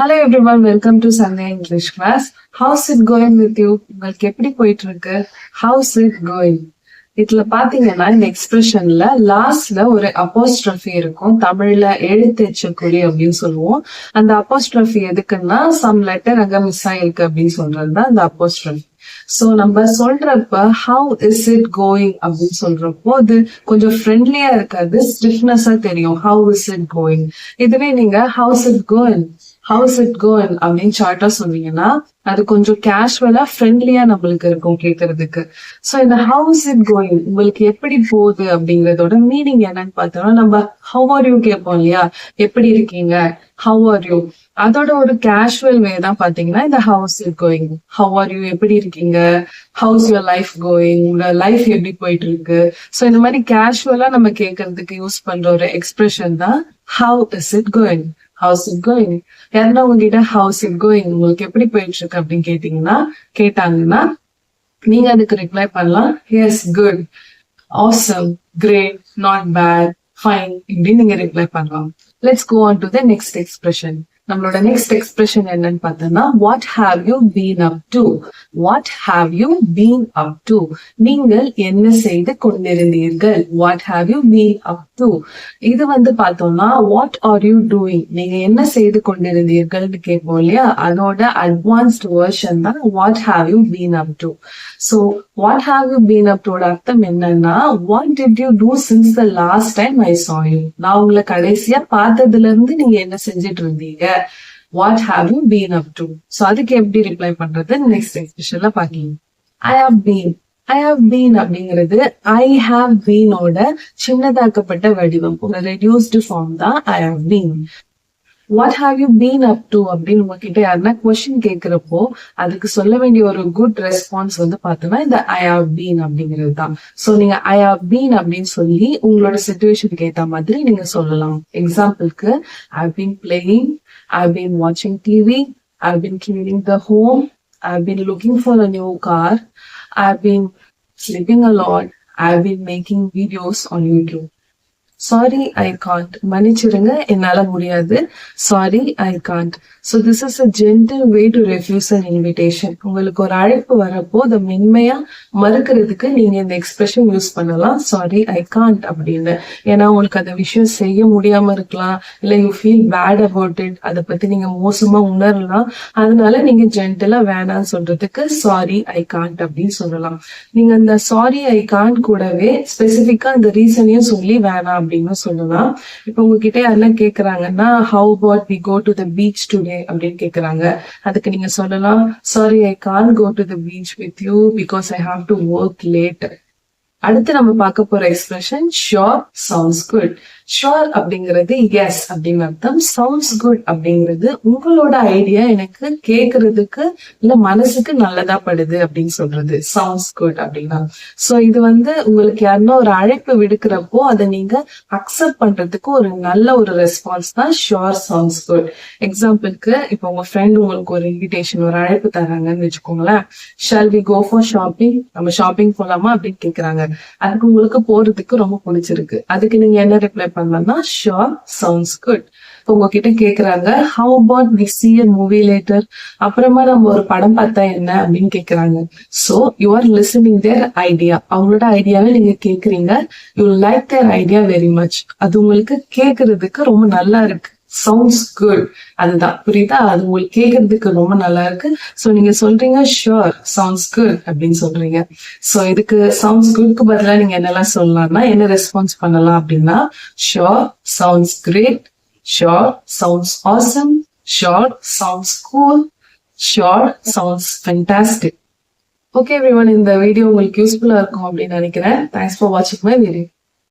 Hello everyone welcome to Sunday English class how's it going with you உங்களுக்கு எப்படி போயிட்டு இருக்கு ஹவுஸ் இட் கோயிங் இதுல பாத்தீங்கன்னா இந்த எக்ஸ்பிரஷன்ல லாஸ்ட்ல ஒரு அப்போஸ்ட்ரஃபி இருக்கும். தமிழ்ல எழுத்தேச்சக்குறி அப்படின்னு சொல்லுவோம். அந்த அப்போஸ்ட்ரஃபி எதுக்குன்னா சம் லெட்டர் அங்க மிஸ் ஆயிருக்கு அப்படின்னு சொல்றதுதான் அந்த அப்போஸ்ட்ரஃபி சோ நம்ம சொல்றப்ப ஹவு இஸ் இட் கோயிங் அப்படின்னு சொல்றப்போ அது கொஞ்சம் ஃப்ரெண்ட்லியா இருக்காது ஸ்டிஃப்னஸா தெரியும். ஹவு இஸ் இட் கோயிங் இதுவே நீங்க how's it going how's it go அப்படின்னு ஷார்ட்டா சொன்னீங்கன்னா அது கொஞ்சம் கேஷுவலா ஃப்ரெண்ட்லியா நம்மளுக்கு இருக்கும் கேட்கறதுக்கு சோ இந்த ஹவுஸ் இட் கோயிங் உங்களுக்கு எப்படி போகுது அப்படிங்கறதோட மீனிங் என்னன்னு பார்த்தோம்னா நம்ம ஹவ் ஆர் யூ கேட்போம் இல்லையா? எப்படி இருக்கீங்க? ஹவ் ஆர் யூ அதோட ஒரு கேஷுவல் வே தான் பாத்தீங்கன்னா இந்த how's it going how are you எப்படி இருக்கீங்க? ஹவுஸ் யுவர் லைஃப் கோயிங் உங்க லைஃப் எப்படி போயிட்டு இருக்கு சோ இந்த மாதிரி கேஷுவலா நம்ம கேட்கறதுக்கு யூஸ் பண்ற ஒரு எக்ஸ்பிரஷன் தான் how is it going how's it going யாருன்னா உங்ககிட்ட ஹவுஸ் இட் கோயிங் உங்களுக்கு எப்படி போயிட்டு இருக்கு அப்படின்னு கேட்டீங்கன்னா கேட்டாங்கன்னா நீங்க அதுக்கு ரிப்ளை பண்ணலாம். Yes good awesome great not bad fine இப்படின்னு நீங்க ரிப்ளை பண்ணலாம். Let's go on to the next expression நம்மளோட நெக்ஸ்ட் எக்ஸ்பிரஷன் என்னன்னு பார்த்தோம்னா what have you been up to what have you been up to நீங்கள் என்ன செய்து கொண்டிருந்தீர்கள்? What have you been up to இது வந்து பார்த்தோம்னா வாட் ஆர் யூ டூயிங் நீங்க என்ன செய்து கொண்டிருந்தீர்கள்னு கேட்போம் இல்லையா? அதோட அட்வான்ஸ்ட் வேர்ஷன் தான் what have you been up to so what have you been up டோட அர்த்தம் என்னன்னா what did you do since the last time I saw you நான் உங்களை கடைசியா பார்த்ததுல இருந்து நீங்க என்ன செஞ்சுட்டு இருந்தீங்க? What have you been up to so அதுக்கு எப்படி ரிப்ளை பண்றது? நெக்ஸ்ட் எக்ஸ்பிரஷன்ல பாக்கலாம் I have been I have been அப்படிங்கிறது ஐ ஹாவ் பீனோட சின்னதாக்கப்பட்ட வடிவம் ஒரு ரெடியூஸ்டு ஃபார்ம் தான் I have been what have you been up to அப்படின்னு உங்ககிட்ட யாருன்னா கொஸ்டின் கேட்கிறப்போ அதுக்கு சொல்ல வேண்டிய ஒரு குட் ரெஸ்பான்ஸ் வந்து பார்த்தோம்னா இந்த ஐ ஹவ் பீன் அப்படிங்கிறது தான். ஸோ நீங்க ஐ ஹவ் பீன் அப்படின்னு சொல்லி உங்களோட சுச்சுவேஷனுக்கு ஏற்ற மாதிரி நீங்க சொல்லலாம். எக்ஸாம்பிளுக்கு I been playing I been வாட்சிங் TV I been cleaning the home I been looking for a new car I been sleeping a lot I been making videos on YouTube sorry I can't மன்னிச்சிருங்க என்னால முடியாது. Sorry I can't so this is a gentle way to refuse an invitation உங்களுக்கு ஒரு அழைப்பு வரப்போ அதை மென்மையா மறுக்கிறதுக்கு நீங்க இந்த எக்ஸ்பிரஷன் யூஸ் பண்ணலாம். சாரி ஐ காண்ட் அப்படின்னு. ஏன்னா உங்களுக்கு அந்த விஷயம் செய்ய முடியாம இருக்கலாம். இல்ல you feel bad about it அதை பத்தி நீங்க மோசமா உணரலாம். அதனால நீங்க ஜென்டலா வேணாம்னு சொல்றதுக்கு சாரி ஐ காண்ட் அப்படின்னு சொல்லலாம். நீங்க அந்த சாரி ஐ காண்ட் கூடவே ஸ்பெசிஃபிக்கா அந்த ரீசனையும் சொல்லி வேணாம் அப்படின்னு சொல்லலாம். இப்போ உங்ககிட்ட யாரெல்லாம் கேக்குறாங்கன்னா how about we go to the beach today அப்படின்னு கேக்குறாங்க. அதுக்கு நீங்க சொல்லலாம் sorry I can go to the beach with you because I have to work late அடுத்து நம்ம பார்க்க போற expression sure sounds good sure அப்படிங்கிறது எஸ் அப்படின்னு அர்த்தம். சவுண்ட்ஸ் குட் அப்படிங்கிறது உங்களோட ஐடியா எனக்கு கேக்குறதுக்கு இல்ல மனசுக்கு நல்லதா படுது அப்படின்னு சொல்றது. சவுண்ட்ஸ் குட் அப்படின்னா. சோ இது வந்து உங்களுக்கு யாருன்னா ஒரு அழைப்பு விடுக்கிறப்போ அதை நீங்க அக்செப்ட் பண்றதுக்கு ஒரு நல்ல ஒரு ரெஸ்பான்ஸ் தான் ஷோர் சவுண்ட்ஸ் குட் எக்ஸாம்பிளுக்கு இப்போ உங்க ஃப்ரெண்ட் உங்களுக்கு ஒரு இன்விடேஷன் ஒரு அழைப்பு தராங்கன்னு வச்சுக்கோங்களேன். Shall we go for shopping நம்ம ஷாப்பிங் போலாமா அப்படின்னு கேக்குறாங்க. அதுக்கு உங்களுக்கு போறதுக்கு ரொம்ப பிடிச்சிருக்கு. அதுக்கு நீங்க என்ன ரிப்ளை பண்ணலாம்னா ஷோர் சவுண்ட்ஸ் குட் உங்ககிட்ட கேட்குறாங்க how about we see movie later அப்புறமா நம்ம ஒரு படம் பார்த்தா என்ன அப்படின்னு கேக்குறாங்க. So you are listening their idea அவங்களோட ஐடியாவை நீங்க கேட்குறீங்க you like their idea very much அது உங்களுக்கு கேக்குறதுக்கு ரொம்ப நல்லா இருக்கு. சவுண்ட்ஸ் குட் அதுதான். புரியுதா? அது உங்களுக்கு கேட்கறதுக்கு ரொம்ப நல்லா இருக்கு. ஸோ நீங்க சொல்றீங்க ஷுர் சவுண்ட்ஸ் குட் அப்படின்னு சொல்றீங்க. ஸோ இதுக்கு சவுண்ட்ஸ் குட்க்கு பதிலாக நீங்க என்னெல்லாம் சொல்லலாம்னா என்ன ரெஸ்பான்ஸ் பண்ணலாம் அப்படின்னா sure sounds great sure sounds awesome sure sounds cool sure sounds fantastic okay everyone இந்த வீடியோ உங்களுக்கு யூஸ்ஃபுல்லா இருக்கும் அப்படின்னு நினைக்கிறேன். தேங்க்ஸ் ஃபார் வாட்சிங் மை வீடியோ